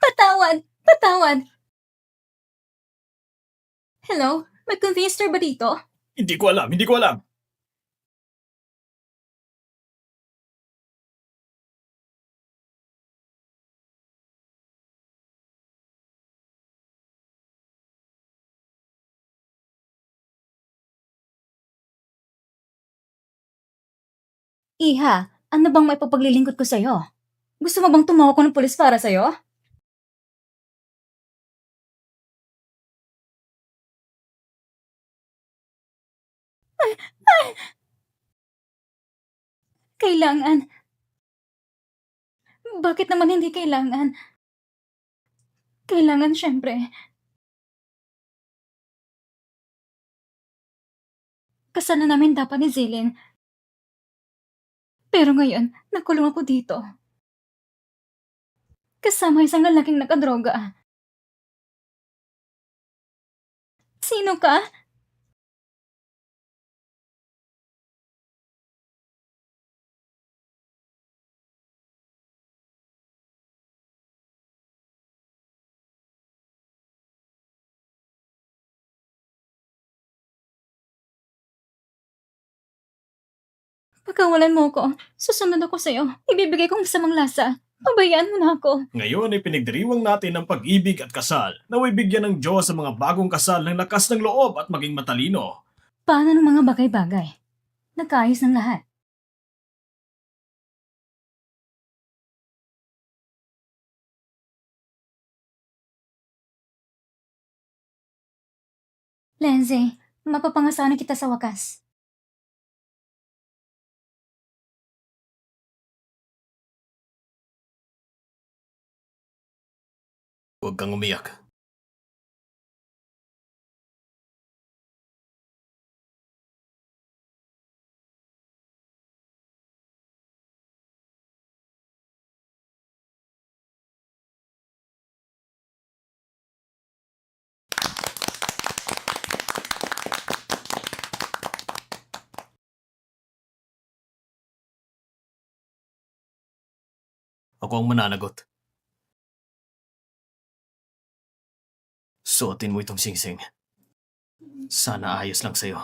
Patawad! Patawad! Hello? May convenience store ba dito? Hindi ko alam, hindi ko alam. Iha, ano bang may papaglilingkod ko sa'yo? Gusto mo bang tumawag ko ng pulis para sa'yo? Kailangan. Bakit naman hindi kailangan? Kailangan, syempre. Kasal na namin dapat ni Zilin. Pero ngayon, nakulong ako dito. Kasama isang lalaking nakadroga. Sino ka? Pagkawalan mo ko, susunod ako sa'yo. Ibibigay kong masamang lasa. Pabayaan mo na ako. Ngayon ay pinagdiriwang natin ang pag-ibig at kasal. Naway bigyan ng Diyos sa mga bagong kasal ng lakas ng loob at maging matalino. Paano ng mga bagay-bagay? Nagkaayos ng lahat. Lindsay, mapapangasawa kita sa wakas. Huwag kang umiyak. Ako ang mananagot. Suotin mo itong singsing. Sana ayos lang sa'yo.